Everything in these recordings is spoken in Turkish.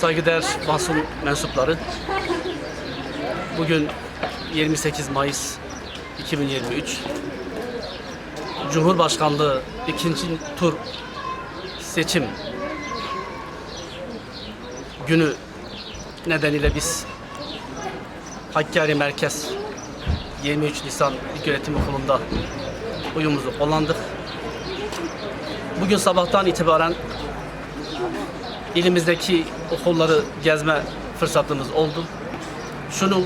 Saygıdeğer basın mensupları. Bugün 28 Mayıs 2023. Cumhurbaşkanlığı ikinci tur seçim günü nedeniyle biz Hakkari Merkez 23 Nisan İlköğretim Okulu'nda oyumuzu kullandık. Bugün sabahtan itibaren ilimizdeki okulları gezme fırsatımız oldu. Şunu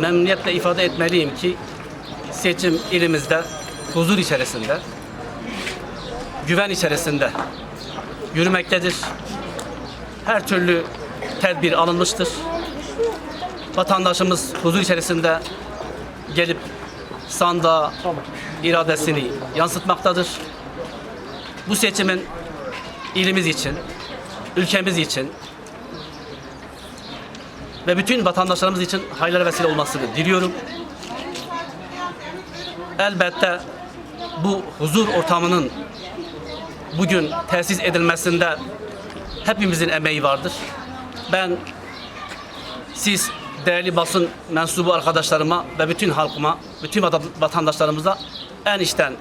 memnuniyetle ifade etmeliyim ki seçim ilimizde huzur içerisinde, güven içerisinde yürümektedir. Her türlü tedbir alınmıştır. Vatandaşımız huzur içerisinde gelip sandığa iradesini yansıtmaktadır. Bu seçimin ilimiz için, ülkemiz için ve bütün vatandaşlarımız için hayırlara vesile olmasını diliyorum. Elbette bu huzur ortamının bugün tesis edilmesinde hepimizin emeği vardır. Ben siz değerli basın mensubu arkadaşlarıma ve bütün halkıma, bütün vatan- vatandaşlarımıza en içten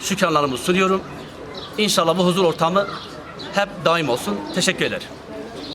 şükranlarımı sunuyorum. İnşallah bu huzur ortamı hep daim olsun. Teşekkür ederim.